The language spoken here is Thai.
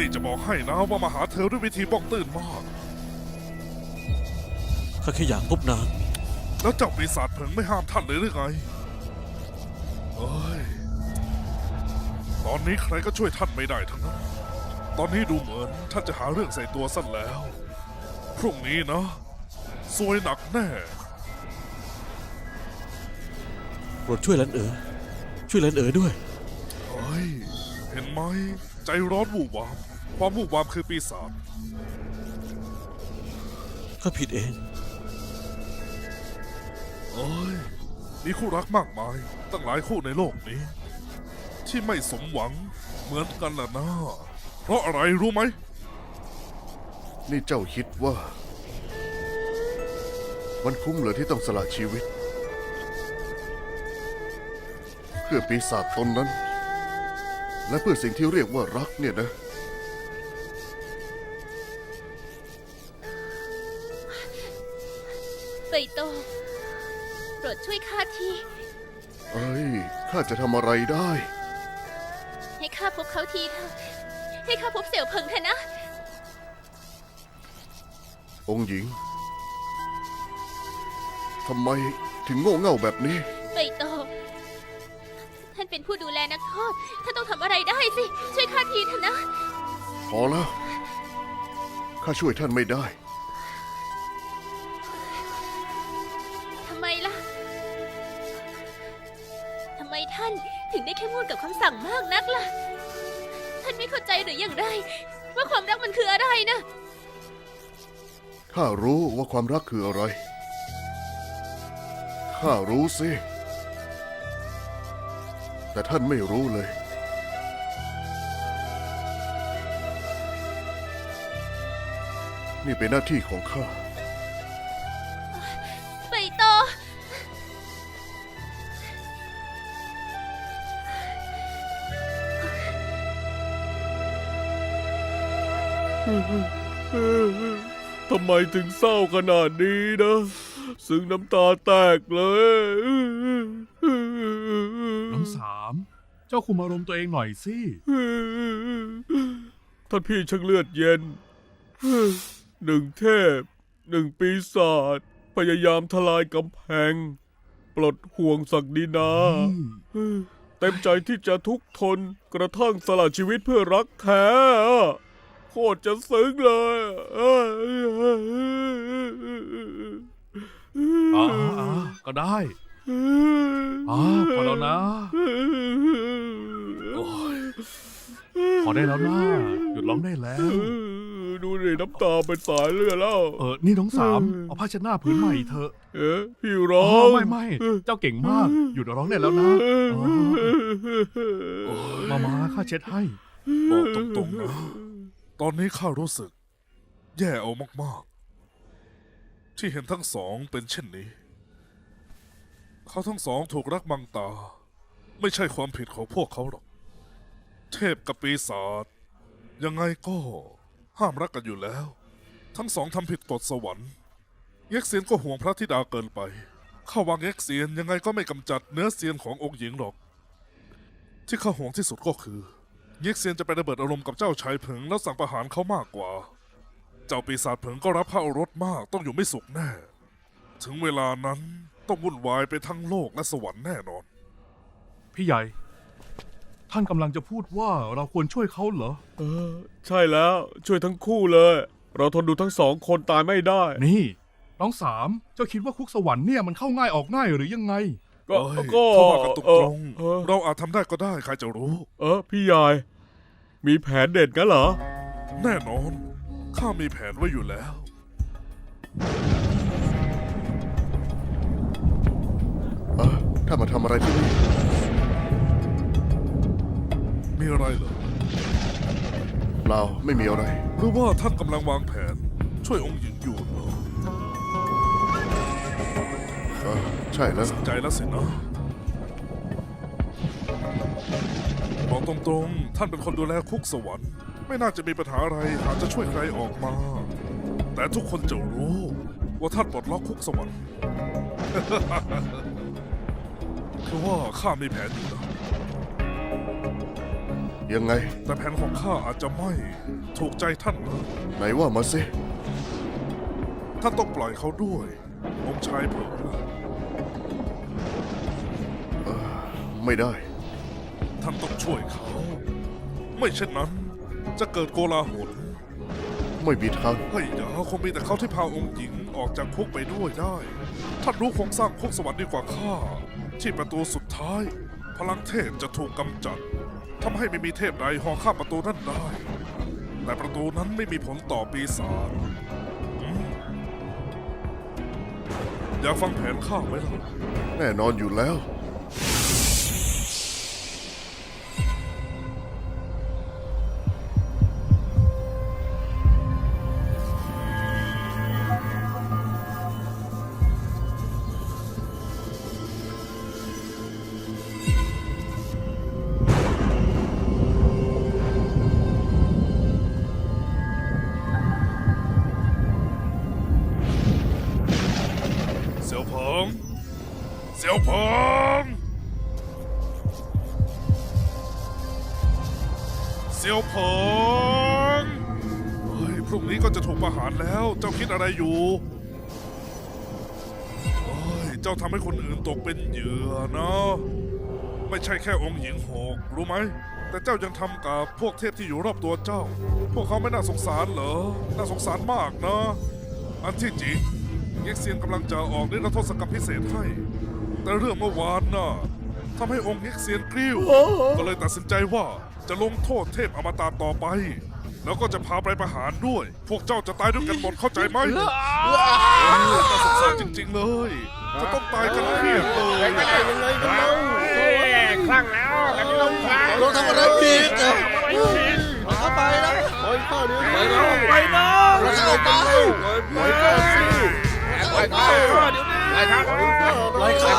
นี่จะบอกให้นะว่ามาหาเธอด้วยวิธีบ้องตื่นมาก ข้าแค่อยากพบนาง แล้วเจ้าปีศาจเผิงไม่ห้ามท่านเลยหรือไงเอ้ย ตอนนี้ใครก็ช่วยท่านไม่ได้ทั้งนั้น ตอนนี้ดูเหมือนท่านจะหาเรื่องใส่ตัวสั้นแล้ว พรุ่งนี้นะซวยหนักแน่ โปรดช่วยหลันเอ๋อช่วยหลันเอ๋อด้วย เฮ้ย เห็นไหม ใจร้อนวูบวาม ความวูบวามคือปีศาจข้าผิดเองเอ้ยมีคู่รักมากมาย ตั้งหลายคู่ในโลกนี้ ที่ไม่สมหวังเหมือนกันล่ะนะเพราะอะไรรู้ไหม นี่เจ้าคิดว่า มันคุ้มเหรือที่ต้องสละชีวิต เพื่อปีศาจตนนั้น และเพื่อสิ่งที่เรียกว่ารักเนี่ยนะ เบยโตโปรดช่วยข้าที เอ้ย ข้าจะทำอะไรได้ ให้ข้าพบเขาทีเถอะให้ข้าพบเสี่ยวเพิงเถอะนะ องค์หญิง ทำไมถึงโง่เง่าแบบนี้เบยโต ท่านเป็นผู้ดูแลนักโทษท่านต้องทำอะไรได้สิ ช่วยข้าทีเถอะนะ พอแล้ว ข้าช่วยท่านไม่ได้ ถึงได้แค่พูดกับคำสั่งมากนักล่ะ ท่านไม่เข้าใจหรืออย่างไร ว่าความรักมันคืออะไรนะ ข้ารู้ว่าความรักคืออะไร ข้ารู้สิ แต่ท่านไม่รู้เลย นี่เป็นหน้าที่ของข้า ทำไมถึงเศร้าขนาดนี้นะ ซึ่งน้ำตาแตกเลย น้องสาม เจ้าคุมอารมณ์ตัวเองหน่อยสิ ท่านพี่ช่างเลือดเย็น หนึ่งเทพ หนึ่งปีศาจพยายามทลายกำแพง ปลดห่วงศักดินา เต็มใจที่จะทุกข์ทนกระทั่งสละชีวิตเพื่อรักแท้ โคตรจะซึ้งเลยอ๋ออ๋อก็ได้อ๋อพอแล้วนะโอ้ยพอได้แล้วนะหยุดร้องได้แล้ว ดูดิน้ำตาเป็นสายเลือดแล้ว เออ นี่น้องสามเอาผ้าเช็ดหน้าผืนใหม่เถอะ เอ๊ะพี่อ๋ร้อองไม่ไม่เจ้าเก่งมาก หยุดร้องได้แล้วนะอ๋อมามาข้าเช็ดให้บอกตรงๆนะ ตอนนี้ข้ารู้สึก แย่เอามากๆ ที่เห็นทั้งสองเป็นเช่นนี้ เขาทั้งสองถูกรักมังตา ไม่ใช่ความผิดของพวกเขาหรอก เทพกับปีศาจยังไงก็ห้ามรักกันอยู่แล้ว ทั้งสองทำผิดกฎสวรรค์เย็กเซียนก็ห่วงพระธิดาเกินไปข้าวางเย็กเซียนยังไงก็ไม่กำจัดเนื้อเซียนขององค์หญิงหรอก ที่ข้าห่วงที่สุดก็คือ ย็กเซียนจะไประเบิดอารมณ์กับเจ้าชายเผิงแล้วสั่งประหารเขามากกว่า เจ้าปีศาจเผิงก็รับข้าเอารถมากต้องอยู่ไม่สุขแน่ ถึงเวลานั้นต้องวุ่นวายไปทั้งโลกและสวรรค์แน่นอน พี่ใหญ่ ท่านกำลังจะพูดว่าเราควรช่วยเขาเหรอ เออ ใช่แล้วช่วยทั้งคู่เลย เราทนดูทั้งสองคนตายไม่ได้ นี่ น้องสามเจ้าคิดว่าคุกสวรรค์เนี่ยมันเข้าง่ายออกง่ายหรือยังไง ก็เอ้ยก็ถ้าว่ากันตเอรองเออๆเราอาจทำได้ก็ได้ใครจะรู้ เออ พี่ใหญ่ มีแผนเด็ดกันเหรอ แน่นอน ข้ามีแผนไว้อยู่แล้ว เออถ้านมาทำอะไรที่นี่ มีอะไรเหรอ เปล่าไม่มีอะไร หรือว่าท่านกำลังวางแผน ช่วยองค์หญิงอยู่เหรอเออใช่แล้ว ใจแล้วสินะ บอกตรงๆ ท่านเป็นคนดูแลคุกสวรรค์ ไม่น่าจะมีปัญหาอะไรหากจะช่วยใครออกมา แต่ทุกคนจะรู้ว่าท่านปลดล็อกคุกสวรรค์ คือว่าข้ามีแผนอยู่นะยังไง แต่แผนของข้าอาจจะไม่ถูกใจท่านนะไหนว่ามาสิ ท่านต้องปล่อยเขาด้วยองค์ชายเผลอนะไม่ได้ ท่านต้องช่วยเขา ไม่เช่นนั้น จะเกิดโกลาหลไม่มีทางเฮ้ยอย่าคงมีแต่เขาที่พาองค์หญิงออกจากคุกไปด้วยได้ ท่านรู้โครงสร้างคุกสวรรค์ดีกว่าข้า ที่ประตูสุดท้าย พลังเทพจะถูกกำจัดทำให้ไม่มีเทพใดห่อข้ามประตูนั้นได้ แต่ประตูนั้นไม่มีผลต่อปีศาจอืมอยากฟังแผนข้าไหมล่ะ แน่นอนอยู่แล้ว เสี่ยวผิงเสี่ยวผงเฮ้ยพรุ่งนี้ก็จะถูกประหารแล้ว เจ้าคิดอะไรอยู่เฮ้ยเจ้าทำให้คนอื่นตกเป็นเหยื่อนะ ไม่ใช่แค่องค์หญิงหกรู้ไหม แต่เจ้ายังทำกับพวกเทพที่อยู่รอบตัวเจ้า พวกเขาไม่น่าสงสารเหรอ น่าสงสารมากนะ อันที่จริงเย็กเซียนกำลังจะออกนิรโทษกรรมพิเศษให้ แต่เรื่องเมื่อวานน่ะทำให้องค์เย็กเซียนกริ้ว ก็เลยตัดสินใจว่าจะลงโทษเทพอมตะต่อไป แล้วก็จะพาไปประหารด้วย พวกเจ้าจะตายด้วยกันหมดเข้าใจไหมเออน่าสงสารจริง ๆเลย จะต้องตายกันเพียบเลยคลั่งแล้วแบบนี้ต้องคลั่งเราทำอะไรผิดอะไม่ผิดเข้าไปนะปล่อยข้าเดี๋ยวนี้ไปนะเราจะออกไปปล่อยข้าสิปล่อยข้าเดี๋ยวนี้ปล่อยข้าปล่อยข้า